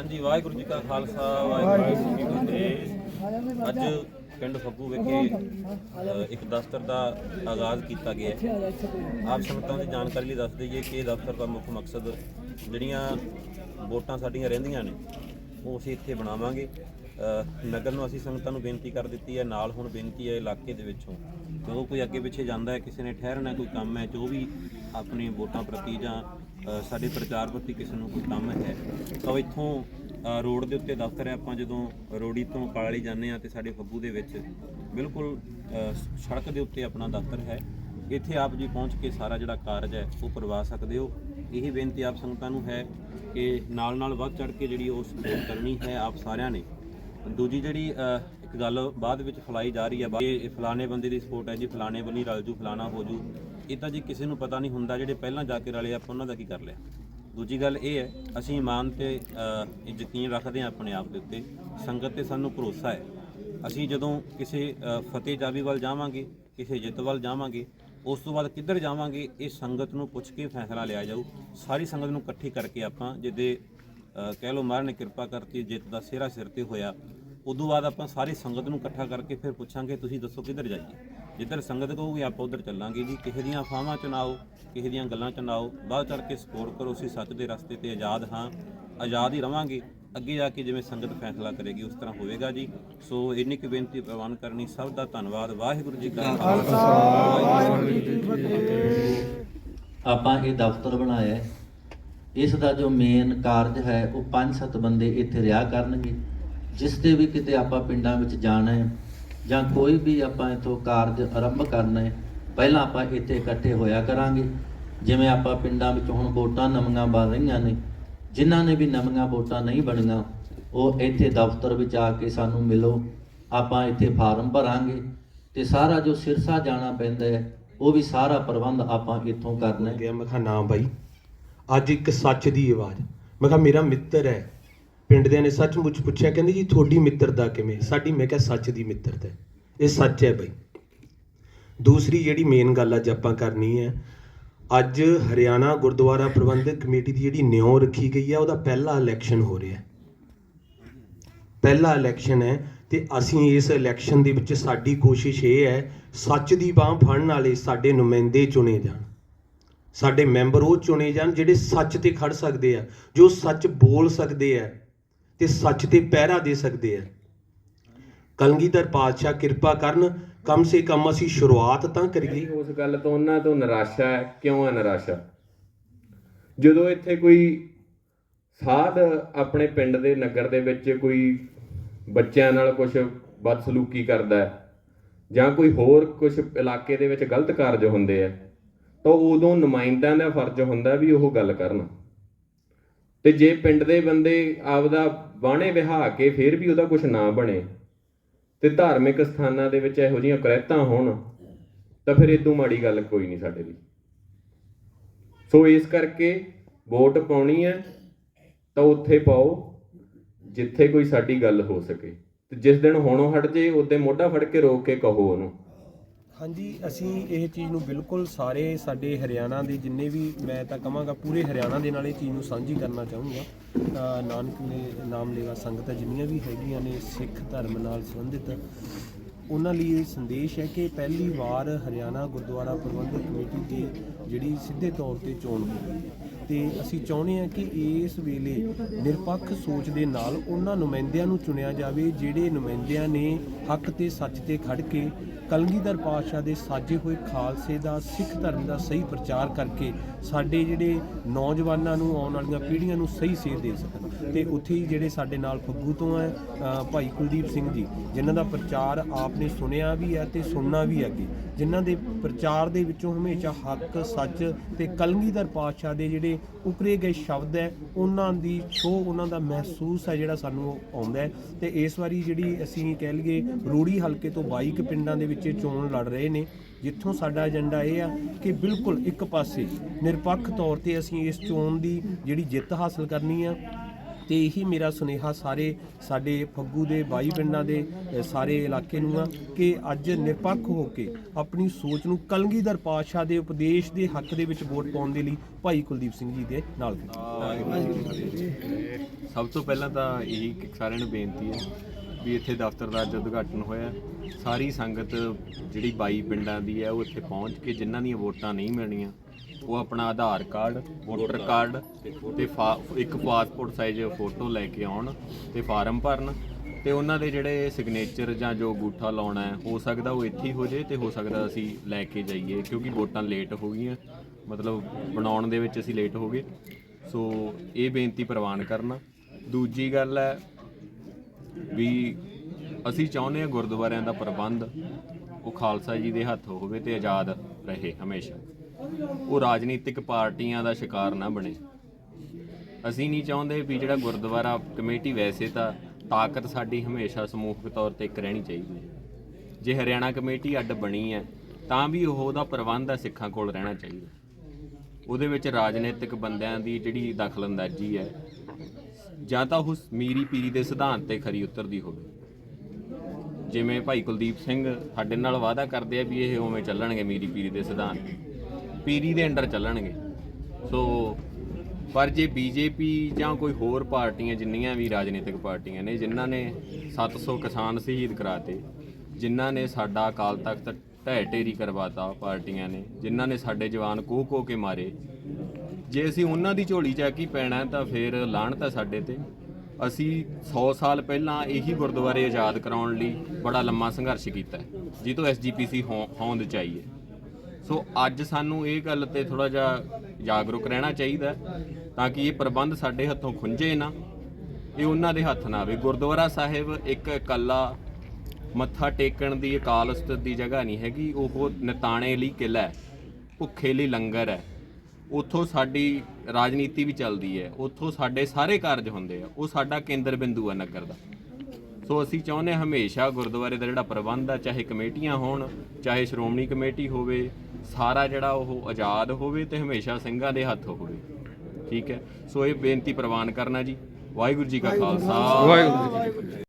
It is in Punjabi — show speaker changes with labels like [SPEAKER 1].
[SPEAKER 1] ਹਾਂਜੀ ਵਾਹਿਗੁਰੂ ਜੀ ਕਾ ਖਾਲਸਾ ਵਾਹਿਗੁਰੂ ਜੀ ਕੀ ਫਤਿਹ। ਅੱਜ ਪਿੰਡ ਫੱਗੂ ਵਿਖੇ ਅ, ਇੱਕ ਦਫ਼ਤਰ ਦਾ ਆਗਾਜ਼ ਕੀਤਾ ਗਿਆ ਹੈ। ਆਪ ਸੰਗਤਾਂ ਦੀ ਜਾਣਕਾਰੀ ਲਈ ਦੱਸ ਦਈਏ ਕਿ ਇਹ ਦਫ਼ਤਰ ਦਾ ਮੁੱਖ ਮਕਸਦ ਜਿਹੜੀਆਂ ਵੋਟਾਂ ਸਾਡੀਆਂ ਰਹਿੰਦੀਆਂ ਨੇ ਉਹ ਅਸੀਂ ਇੱਥੇ ਬਣਾਵਾਂਗੇ। ਅ, ਨਗਰ ਨੂੰ ਅਸੀਂ ਸੰਗਤਾਂ ਨੂੰ ਬੇਨਤੀ ਕਰ ਦਿੱਤੀ ਹੈ ਨਾਲ ਹੁਣ ਬੇਨਤੀ ਹੈ ਇਲਾਕੇ ਦੇ ਵਿੱਚੋਂ ਜਦੋਂ ਕੋਈ ਅੱਗੇ ਪਿੱਛੇ ਜਾਂਦਾ ਹੈ ਕਿਸੇ ਨੇ ਠਹਿਰਨਾ ਕੋਈ ਕੰਮ ਹੈ ਜੋ ਵੀ ਆਪਣੀ ਵੋਟਾਂ ਪ੍ਰਤੀ ਜਾਂ ਸਾਡੇ ਪ੍ਰਚਾਰ ਪ੍ਰਤੀ ਕਿਸੇ ਨੂੰ ਕੋਈ ਕੰਮ ਹੈ? ਤਾਂ ਇੱਥੋਂ ਰੋਡ ਦੇ ਉੱਤੇ ਦਫ਼ਤਰ ਹੈ, ਆਪਾਂ ਜਦੋਂ ਰੋੜੀ ਤੋਂ ਕਾਲੀ ਜਾਂਦੇ ਆ ਤੇ ਸਾਡੇ ਫੱਗੂ ਦੇ ਵਿੱਚ ਬਿਲਕੁਲ ਸੜਕ ਦੇ ਉੱਤੇ ਆਪਣਾ ਦਫ਼ਤਰ ਹੈ। ਇੱਥੇ ਆਪ ਜੀ ਪਹੁੰਚ ਕੇ ਸਾਰਾ ਜਿਹੜਾ ਕਾਰਜ ਹੈ, ਉਹ ਕਰਵਾ ਸਕਦੇ ਹੋ। ਇਹੀ ਬੇਨਤੀ ਆਪ ਸੰਗਤਾਂ ਨੂੰ ਹੈ ਕਿ ਨਾਲ ਨਾਲ ਵੱਧ ਚੜ ਕੇ ਜਿਹੜੀ ਉਹ ਸਪੋਰਟ ਕਰਨੀ ਹੈ ਆਪ ਸਾਰਿਆਂ ਨੇ। ਦੂਜੀ ਜਿਹੜੀ ਇੱਕ ਗੱਲ ਬਾਅਦ ਵਿੱਚ ਫਲਾਈ ਜਾ ਰਹੀ ਹੈ, ਬਾ- ਇਹ ਫਲਾਣੇ ਬੰਦੇ ਦੀ ਸਪੋਰਟ ਹੈ ਜੀ, ਫਲਾਣੇ ਬੰਨੀ ਰਲ ਜੂ, ਫਲਾਣਾ ਹੋ ਜੂ। ਇਹ ਤਾਂ ਜੀ ਕਿਸੇ ਨੂੰ ਪਤਾ ਨਹੀਂ ਹੁੰਦਾ ਜਿਹੜੇ ਪਹਿਲਾਂ ਜਾ ਕੇ ਰਲੇ ਆਪਾਂ ਉਹਨਾਂ ਦਾ ਕੀ ਕਰ ਲਿਆ? ਦੂਜੀ ਗੱਲ ਇਹ ਹੈ ਅਸੀਂ ਇਮਾਨ ਤੇ ਅ, ਇਹ ਯਕੀਨ ਰੱਖਦੇ ਹਾਂ ਆਪਣੇ ਆਪ ਦੇ ਉੱਤੇ। ਸੰਗਤ ਤੇ ਸਾਨੂੰ ਭਰੋਸਾ ਹੈ। ਅਸੀਂ ਜਦੋਂ ਕਿਸੇ ਅ, ਫਤਿਹ ਜਾਬੀ ਵੱਲ ਜਾਵਾਂਗੇ ਕਿਸੇ ਜਿੱਤ ਵੱਲ ਜਾਵਾਂਗੇ ਉਸ ਤੋਂ ਬਾਅਦ ਕਿੱਧਰ ਜਾਵਾਂਗੇ ਇਹ ਸੰਗਤ ਨੂੰ ਪੁੱਛ ਕੇ ਫੈਸਲਾ ਲਿਆ ਜਾਊ। ਸਾਰੀ ਸੰਗਤ ਨੂੰ ਇਕੱਠੀ ਕਰਕੇ ਆਪਾਂ ਜਿਹਦੇ ਅ, ਕਹਿ ਲਓ ਮਹਾਰਾਜ ਨੇ ਕਿਰਪਾ ਕਰਤੀ ਜਿੱਤ ਦਾ ਸਿਹਰਾ ਸਿਰ ਤੇ ਹੋਇਆ ਉਦੋਂ ਬਾਅਦ ਆਪਾਂ ਸਾਰੀ ਸੰਗਤ ਨੂੰ ਇਕੱਠਾ ਕਰਕੇ ਫਿਰ ਪੁੱਛਾਂਗੇ ਤੁਸੀਂ ਦੱਸੋ ਕਿੱਧਰ ਜਾਈਏ? ਜਿੱਧਰ ਸੰਗਤ ਕਹੂਗੀ ਆਪਾਂ ਉਧਰ ਚੱਲਾਂਗੇ ਜੀ। ਕਿਸੇ ਦੀਆਂ ਫਾਹਾਂ ਚ ਨਾ ਆਓ ਕਿਸੇ ਦੀਆਂ ਗੱਲਾਂ ਚ ਨਾ ਆਓ। ਬਾਅਦ ਚੜ ਕੇ ਸਪੋਰਟ ਕਰੋ। ਅਸੀਂ ਸੱਚ ਦੇ ਰਸਤੇ ਤੇ ਆਜ਼ਾਦ ਹਾਂ। ਆਜ਼ਾਦ ਹੀ ਰਵਾਂਗੇ। ਅੱਗੇ ਜਾ ਕੇ ਜਿਵੇਂ ਸੰਗਤ ਫੈਸਲਾ ਕਰੇਗੀ ਉਸ ਤਰ੍ਹਾਂ ਹੋਵੇਗਾ ਜੀ। ਸੋ ਇੰਨੀ ਕੁ ਬੇਨਤੀ ਪ੍ਰਵਾਨ ਕਰਨੀ ਸਭ ਦਾ ਧੰਨਵਾਦ। ਵਾਹਿਗੁਰੂ ਜੀ ਕਾ ਖਾਲਸਾ। ਵਾਹਿਗੁਰੂ ਜੀ ਕੀ ਫਤਿਹ।
[SPEAKER 2] ਆਪਾਂ ਇਹ ਦਫ਼ਤਰ ਬਣਾਇਆ ਹੈ। ਇਸ ਦਾ ਜੋ ਮੇਨ ਕਾਰਜ ਹੈ ਉਹ ਪੰਜ ਸੱਤ ਬੰਦੇ ਇੱਥੇ ਰਿਹਾ ਕਰਨਗੇ। ਜਿਸ ਦੇ ਵੀ ਕਿਤੇ ਆਪਾਂ ਪਿੰਡਾਂ ਵਿੱਚ ਜਾਣਾ ਹੈ ਜਾਂ ਕੋਈ ਵੀ ਆਪਾਂ ਇਥੋਂ ਕਾਰਜ ਆਰੰਭ ਕਰਨਾ ਹੈ, ਪਹਿਲਾਂ ਆਪਾਂ ਇੱਥੇ ਇਕੱਠੇ ਹੋਇਆ ਕਰਾਂਗੇ। ਜਿਵੇਂ ਆਪਾਂ ਪਿੰਡਾਂ ਵਿੱਚ ਹੁਣ ਵੋਟਾਂ ਨਵੀਆਂ ਬਣ ਰਹੀਆਂ ਨੇ, ਜਿਨ੍ਹਾਂ ਨੇ ਵੀ ਨਵੀਆਂ ਵੋਟਾਂ ਨਹੀਂ ਬਣੀਆਂ, ਉਹ ਇੱਥੇ ਦਫ਼ਤਰ ਵਿੱਚ ਆ ਕੇ ਸਾਨੂੰ ਮਿਲੋ, ਆਪਾਂ ਇੱਥੇ ਫਾਰਮ ਭਰਾਂਗੇ ਤੇ ਸਾਰਾ ਜੋ ਸਿਰਸਾ ਜਾਣਾ ਪੈਂਦਾ ਹੈ, ਉਹ ਵੀ ਸਾਰਾ ਪ੍ਰਬੰਧ ਆਪਾਂ ਇੱਥੋਂ ਕਰਨਾ ਹੈ।
[SPEAKER 3] ਮੈਂ ਕਿਹਾ ਨਾ ਬਾਈ, ਅੱਜ ਇੱਕ ਸੱਚ ਦੀ ਆਵਾਜ਼। ਮੈਂ ਕਿਹਾ, ਮੇਰਾ ਮਿੱਤਰ ਹੈ ਪਿੰਡ ਦੇ ਨੇ ਸੱਚਮੁੱਚ ਪੁੱਛਿਆ, ਕਹਿੰਦੇ ਜੀ ਤੁਹਾਡੀ ਮਿੱਤਰਤਾ ਕਿਵੇਂ? ਸਾਡੀ, ਮੈਂ ਕਿਹਾ ਸੱਚ ਦੀ ਮਿੱਤਰਤਾ ਇਹ ਸੱਚ ਹੈ ਬਾਈ। ਦੂਸਰੀ ਜਿਹੜੀ ਮੇਨ ਗੱਲ ਅੱਜ ਆਪਾਂ ਕਰਨੀ ਹੈ, ਅੱਜ ਹਰਿਆਣਾ ਗੁਰਦੁਆਰਾ ਪ੍ਰਬੰਧਕ ਕਮੇਟੀ ਦੀ ਜਿਹੜੀ ਨਿਉ ਰੱਖੀ ਗਈ ਹੈ, ਉਹਦਾ ਪਹਿਲਾ ਇਲੈਕਸ਼ਨ ਹੋ ਰਿਹਾ ਹੈ। ਪਹਿਲਾ ਇਲੈਕਸ਼ਨ ਹੈ ਤੇ ਅਸੀਂ ਇਸ ਇਲੈਕਸ਼ਨ ਦੇ ਵਿੱਚ ਸਾਡੀ ਕੋਸ਼ਿਸ਼ ਇਹ ਹੈ, ਸੱਚ ਦੀ ਬਾਹ ਫੜਨ ਵਾਲੇ ਸਾਡੇ ਨੁਮਾਇੰਦੇ ਚੁਣੇ ਜਾਣ। ਸਾਡੇ ਮੈਂਬਰ ਉਹ ਚੁਣੇ ਜਾਣ ਜਿਹੜੇ ਸੱਚ ਤੇ ਖੜ ਸਕਦੇ ਆ, ਜੋ ਸੱਚ ਬੋਲ ਸਕਦੇ ਆ। ਤੇ ਸੱਚ ਤੇ ਪਹਿਰਾ ਦੇ ਸਕਦੇ ਆ। ਕਲਗੀਧਰ ਪਾਤਸ਼ਾਹ ਕਿਰਪਾ ਕਰਨ, ਕਮ ਸੇ ਕਮ ਅਸੀਂ ਸ਼ੁਰੂਆਤ ਤਾਂ ਕਰੀਏ।
[SPEAKER 4] ਉਸ ਗੱਲ ਤੋਂ ਉਹਨਾਂ ਤੋਂ ਨਿਰਾਸ਼ਾ ਹੈ, ਕਿਉਂ ਹੈ ਨਿਰਾਸ਼ਾ? ਜਦੋਂ ਇੱਥੇ ਕੋਈ ਸਾਧ ਆਪਣੇ ਪਿੰਡ ਦੇ ਨਗਰ ਦੇ ਵਿੱਚ ਕੋਈ ਬੱਚਿਆਂ ਨਾਲ ਕੁਝ ਬਦਸਲੂਕੀ ਕਰਦਾ ਹੈ, ਜਾਂ ਕੋਈ ਹੋਰ ਕੁਝ ਇਲਾਕੇ ਦੇ ਵਿੱਚ ਗਲਤ ਕਾਰਜ ਹੁੰਦੇ ਆ, ਤਾਂ ਉਦੋਂ ਨੁਮਾਇੰਦਿਆਂ ਦਾ ਫਰਜ਼ ਹੁੰਦਾ ਵੀ ਉਹ ਗੱਲ ਕਰਨ। ਤੇ ਜੇ ਪਿੰਡ ਦੇ ਬੰਦੇ ਆਪਦਾ ਬਾਣੇ ਵਿਹਾ ਕੇ ਫਿਰ ਵੀ ਉਹਦਾ ਕੁਝ ਨਾ ਬਣੇ ਤੇ ਧਾਰਮਿਕ ਸਥਾਨਾਂ ਦੇ ਵਿੱਚ ਇਹੋ ਜਿਹੀਆਂ ਕਰੈਤਾਂ ਹੋਣ, ਤਾਂ ਫਿਰ ਇਦੋਂ ਮਾੜੀ ਗੱਲ ਕੋਈ ਨਹੀਂ ਸਾਡੇ ਲਈ। ਸੋ ਇਸ ਕਰਕੇ ਵੋਟ ਪਾਉਣੀ ਹੈ, ਤਾਂ ਉੱਥੇ ਪਾਓ, ਜਿੱਥੇ ਕੋਈ ਸਾਡੀ ਗੱਲ ਹੋ ਸਕੇ। ਤੇ ਜਿਸ ਦਿਨ ਹੋਣੋਂ ਹਟ ਜੇ, ਉਹਦੇ ਮੋਢਾ ਫੜ ਕੇ ਰੋਕ ਕੇ ਕਹੋ ਉਹਨੂੰ।
[SPEAKER 5] ਹਾਂਜੀ, ਅਸੀਂ ਇਹ ਚੀਜ਼ ਨੂੰ ਬਿਲਕੁਲ ਸਾਰੇ ਸਾਡੇ ਹਰਿਆਣਾ ਦੇ ਜਿੰਨੇ ਵੀ, ਮੈਂ ਤਾਂ ਕਹਾਂਗਾ ਪੂਰੇ ਹਰਿਆਣਾ ਦੇ ਨਾਲ ਇਹ ਚੀਜ਼ ਨੂੰ ਸਾਂਝੀ ਕਰਨਾ ਚਾਹੂੰਗਾ। ਨਾਨਕ ਨੇ ਨਾਮ ਲੇਵਾ ਸੰਗਤਾਂ ਜਿੰਨੀਆਂ ਵੀ ਹੈਗੀਆਂ ਨੇ ਸਿੱਖ ਧਰਮ ਨਾਲ ਸੰਬੰਧਿਤ, ਉਹਨਾਂ ਲਈ ਇਹ ਸੰਦੇਸ਼ ਹੈ ਕਿ ਪਹਿਲੀ ਵਾਰ ਹਰਿਆਣਾ ਗੁਰਦੁਆਰਾ ਪ੍ਰਬੰਧਕ ਕਮੇਟੀ ਦੀ ਜਿਹੜੀ ਸਿੱਧੇ ਤੌਰ ਤੇ ਚੋਣ ਹੋਈ। ਤੇ ਅਸੀਂ ਚਾਹੁੰਦੇ ਹਾਂ ਕਿ ਇਸ ਵੇਲੇ ਨਿਰਪੱਖ ਸੋਚ ਦੇ ਨਾਲ ਉਹਨਾਂ ਨੁਮਾਇੰਦਿਆਂ ਨੂੰ ਚੁਣਿਆ ਜਾਵੇ, ਜਿਹੜੇ ਨੁਮਾਇੰਦਿਆਂ ਨੇ ਹੱਕ ਤੇ ਸੱਚ ਤੇ ਖੜ ਕੇ ਕਲਗੀਧਰ ਪਾਤਸ਼ਾਹ ਦੇ ਸਾਜੇ ਹੋਏ ਖਾਲਸੇ ਦਾ, ਸਿੱਖ ਧਰਮ ਦਾ ਸਹੀ ਪ੍ਰਚਾਰ ਕਰਕੇ ਸਾਡੇ ਜਿਹੜੇ ਨੌਜਵਾਨਾਂ ਨੂੰ ਆਉਣ ਵਾਲੀਆਂ ਪੀੜ੍ਹੀਆਂ ਨੂੰ ਸਹੀ ਸੇਧ ਦੇ ਸਕਣ। ਤੇ ਉੱਥੇ ਹੀ ਜਿਹੜੇ ਸਾਡੇ ਨਾਲ ਫੱਗੂ ਤੋਂ ਹੈ ਭਾਈ ਕੁਲਦੀਪ ਸਿੰਘ ਜੀ, ਜਿਨ੍ਹਾਂ ਦਾ ਪ੍ਰਚਾਰ ਆਪ ਨੇ ਸੁਣਿਆ ਵੀ ਹੈ ਤੇ ਸੁਣਨਾ ਵੀ ਅੱਗੇ। ਜਿਨ੍ਹਾਂ ਦੇ ਪ੍ਰਚਾਰ ਦੇ ਵਿੱਚੋਂ ਹਮੇਸ਼ਾ ਹੱਕ, ਸੱਚ ਤੇ ਕਲਗੀਧਰ ਪਾਤਸ਼ਾਹ ਦੇ ਜਿਹੜੇ ਉਕਰੇ ਗਏ ਸ਼ਬਦ ਹੈ, ਉਹਨਾਂ ਦੀ ਛੋ ਉਹਨਾਂ ਦਾ ਮਹਿਸੂਸ ਹੈ ਜਿਹੜਾ ਸਾਨੂੰ ਆਉਂਦਾ ਹੈ। ਤੇ ਇਸ ਵਾਰੀ ਜਿਹੜੀ ਅਸੀਂ ਕਹਿ ਲਈਏ ਰੂੜੀ ਹਲਕੇ ਤੋਂ 22 ਪਿੰਡਾਂ ਦੇ ਵਿੱਚ ਚੋਣ ਲੜ ਰਹੇ ਨੇ, ਜਿੱਥੋਂ ਸਾਡਾ ਏਜੰਡਾ ਇਹ ਆ ਕਿ ਬਿਲਕੁਲ ਇੱਕ ਪਾਸੇ ਨਿਰਪੱਖ ਤੌਰ ਤੇ ਅਸੀਂ ਇਸ ਚੋਣ ਦੀ ਜਿਹੜੀ ਜਿੱਤ ਹਾਸਲ ਕਰਨੀ ਆ ਤੇ ਇਹੀ ਮੇਰਾ ਸੁਨੇਹਾ ਸਾਰੇ ਸਾਡੇ ਫੱਗੂ ਦੇ ਬਾਈ ਪਿੰਡਾਂ ਦੇ ਸਾਰੇ ਇਲਾਕੇ ਨੂੰ ਆ ਕਿ ਅੱਜ ਨਿਰਪੱਖ ਹੋ ਕੇ ਆਪਣੀ ਸੋਚ ਨੂੰ ਕਲਗੀਧਰ ਪਾਤਸ਼ਾਹ ਦੇ ਉਪਦੇਸ਼ ਦੇ ਹੱਕ ਦੇ ਵਿੱਚ ਵੋਟ ਪਾਉਣ ਦੇ ਲਈ ਭਾਈ ਕੁਲਦੀਪ ਸਿੰਘ ਜੀ ਦੇ ਨਾਲ
[SPEAKER 6] ਸਭ ਤੋਂ ਪਹਿਲਾਂ ਤਾਂ ਇਹੀ ਕਿ ਸਾਰਿਆਂ ਨੂੰ ਬੇਨਤੀ ਹੈ ਵੀ ਇੱਥੇ ਦਫ਼ਤਰ ਦਾ ਅੱਜ ਉਦਘਾਟਨ ਹੋਇਆ। ਸਾਰੀ ਸੰਗਤ ਜਿਹੜੀ 22 ਪਿੰਡਾਂ ਦੀ ਹੈ, ਉਹ ਇੱਥੇ ਪਹੁੰਚ ਕੇ ਜਿਨ੍ਹਾਂ ਦੀਆਂ ਵੋਟਾਂ ਨਹੀਂ ਮਿਲਣੀਆਂ ਉਹ ਆਪਣਾ ਆਧਾਰ ਕਾਰਡ, ਵੋਟਰ ਕਾਰਡ ਤੇ ਫਾ- ਇੱਕ ਪਾਸਪੋਰਟ ਸਾਈਜ਼ ਫੋਟੋ ਲੈ ਕੇ ਆਉਣ ਤੇ ਫਾਰਮ ਭਰਨ ਤੇ ਉਹਨਾਂ ਦੇ ਜਿਹੜੇ ਸਿਗਨੇਚਰ ਜਾਂ ਜੋ ਅੰਗੂਠਾ ਲਾਉਣਾ ਹੈ, ਹੋ ਸਕਦਾ ਉਹ ਇੱਥੇ ਹੀ ਹੋ ਜੇ ਤੇ ਹੋ ਸਕਦਾ ਅਸੀਂ ਲੈ ਕੇ ਜਾਈਏ ਕਿਉਂਕਿ ਵੋਟਾਂ ਲੇਟ ਹੋ ਗਈਆਂ। ਮਤਲਬ ਬਣਾਉਣ ਦੇ ਵਿੱਚ ਅਸੀਂ ਲੇਟ ਹੋ ਗਏ। ਸੋ ਇਹ ਬੇਨਤੀ ਪ੍ਰਵਾਨ ਕਰਨਾ। ਦੂਜੀ ਗੱਲ ਹੈ ਵੀ ਅਸੀਂ ਚਾਹੁੰਦੇ ਹਾਂ ਗੁਰਦੁਆਰਿਆਂ ਦਾ ਪ੍ਰਬੰਧ ਉਹ ਖਾਲਸਾ ਜੀ ਦੇ ਹੱਥ ਹੋਵੇ ਤੇ ਆਜ਼ਾਦ ਰਹੇ ਹਮੇਸ਼ਾ। ਉਹ ਰਾਜਨੀਤਿਕ ਪਾਰਟੀਆਂ ਦਾ ਸ਼ਿਕਾਰ ਨਾ ਬਣੇ। ਅਸੀਂ ਨਹੀਂ ਚਾਹੁੰਦੇ ਵੀ ਜਿਹੜਾ ਗੁਰਦੁਆਰਾ ਕਮੇਟੀ ਵੈਸੇ ਤਾਂ ਤਾਕਤ ਸਾਡੀ ਹਮੇਸ਼ਾ ਸਮੂਹਕ ਤੌਰ ਤੇ ਇੱਕ ਰਹਿਣੀ ਚਾਹੀਦੀ ਹੈ। ਜੇ ਹਰਿਆਣਾ ਕਮੇਟੀ ਅੱਡ ਬਣੀ ਹੈ, ਤਾਂ ਵੀ ਉਹ ਉਹਦਾ ਪ੍ਰਬੰਧ ਹੈ, ਸਿੱਖਾਂ ਕੋਲ ਰਹਿਣਾ ਚਾਹੀਦਾ ਉਹਦੇ ਵਿੱਚ ਰਾਜਨੀਤਿਕ ਬੰਦਿਆਂ ਦੀ ਜਿਹੜੀ ਦਖਲਅੰਦਾਜ਼ੀ ਹੈ, ਜਾਂ ਤਾਂ ਉਹ ਮੀਰੀ ਪੀਰੀ ਦੇ ਸਿਧਾਂਤ ਤੇ ਖਰੀ ਉਤਰਦੀ ਹੋਵੇ। ਜਿਵੇਂ ਭਾਈ ਕੁਲਦੀਪ ਸਿੰਘ ਸਾਡੇ ਨਾਲ ਵਾਅਦਾ ਕਰਦੇ ਆ ਵੀ ਇਹ ਉਵੇਂ ਚੱਲਣਗੇ ਮੀਰੀ ਪੀਰੀ ਦੇ ਸਿਧਾਂਤ। ਪੀਰੀ ਦੇ ਅੰਡਰ ਚੱਲਣਗੇ। ਸੋ ਪਰ ਜੇ ਬੀਜੇਪੀ ਜਾਂ ਕੋਈ ਹੋਰ ਪਾਰਟੀਆਂ ਜਿੰਨੀਆਂ ਵੀ ਰਾਜਨੀਤਿਕ ਪਾਰਟੀਆਂ ਨੇ ਜਿਨ੍ਹਾਂ ਨੇ 700 ਕਿਸਾਨ ਸ਼ਹੀਦ ਕਰਾਤੇ ਜਿਨ੍ਹਾਂ ਨੇ ਸਾਡਾ ਅਕਾਲ ਤਖਤ ਢਹਿ ਢੇਰੀ ਕਰਵਾਤਾ ਪਾਰਟੀਆਂ ਨੇ ਜਿਨ੍ਹਾਂ ਨੇ ਸਾਡੇ ਜਵਾਨ ਕੋਹ ਕੋਹ ਕੇ ਮਾਰੇ ਜੇ ਅਸੀਂ ਉਹਨਾਂ ਦੀ ਝੋਲੀ ਚੱਕ ਹੀ ਪੈਣਾ ਤਾਂ ਫਿਰ ਲਾਹਣਤ ਹੈ ਸਾਡੇ ਤੇ। ਅਸੀਂ 100 ਸਾਲ ਪਹਿਲਾਂ ਇਹੀ ਗੁਰਦੁਆਰੇ ਆਜ਼ਾਦ ਕਰਾਉਣ ਲਈ ਬੜਾ ਲੰਮਾ ਸੰਘਰਸ਼ ਕੀਤਾ ਹੈ, ਜਿਹ ਤੋਂ ਐਸਜੀਪੀਸੀ ਹੋਂਦ ਚਾਹੀਏ ਸੋ ਅੱਜ ਸਾਨੂੰ ਇਹ ਗੱਲ ਤੇ ਥੋੜਾ ਜਿਹਾ ਜਾਗਰੂਕ ਰਹਿਣਾ ਚਾਹੀਦਾ ਤਾਂ ਕਿ ਇਹ ਪ੍ਰਬੰਧ ਸਾਡੇ ਹੱਥੋਂ ਖੁੰਝੇ ਨਾ, ਇਹ ਉਹਨਾਂ ਦੇ ਹੱਥ ਨਾ ਆਵੇ। ਗੁਰਦੁਆਰਾ ਸਾਹਿਬ ਇੱਕ ਇਕੱਲਾ ਮੱਥਾ ਟੇਕਣ ਦੀ ਅਕਾਲ ਉਸਤਤ ਦੀ ਜਗ੍ਹਾ ਨਹੀਂ ਹੈਗੀ, ਉਹ ਨਤਾਣੇ ਲਈ ਕਿਲਾ ਹੈ, ਭੁੱਖੇ ਲਈ ਲੰਗਰ ਹੈ। ਉੱਥੋਂ ਸਾਡੀ ਰਾਜਨੀਤੀ ਵੀ ਚੱਲਦੀ ਹੈ, ਉੱਥੋਂ ਸਾਡੇ ਸਾਰੇ ਕਾਰਜ ਹੁੰਦੇ ਆ, ਉਹ ਸਾਡਾ ਕੇਂਦਰ ਬਿੰਦੂ ਹੈ ਨਗਰ ਦਾ। ਸੋ ਅਸੀਂ ਚਾਹੁੰਦੇ ਹਾਂ ਹਮੇਸ਼ਾ ਗੁਰਦੁਆਰੇ ਦਾ ਜਿਹੜਾ ਪ੍ਰਬੰਧ ਆ ਚਾਹੇ ਕਮੇਟੀਆਂ ਹੋਣ ਚਾਹੇ ਸ਼੍ਰੋਮਣੀ ਕਮੇਟੀ ਹੋਵੇ ਸਾਰਾ ਜਿਹੜਾ ਉਹ ਆਜ਼ਾਦ ਹੋਵੇ ਤੇ ਹਮੇਸ਼ਾ ਸਿੰਘਾਂ ਦੇ ਹੱਥ ਹੋਵੇ। ਠੀਕ ਹੈ? ਸੋ ਇਹ ਬੇਨਤੀ ਪ੍ਰਵਾਨ ਕਰਨਾ ਜੀ। ਵਾਹਿਗੁਰੂ ਜੀ ਕਾ ਖਾਲਸਾ। ਵਾਹਿਗੁਰੂ ਜੀ ਕੀ ਫਤਿਹ।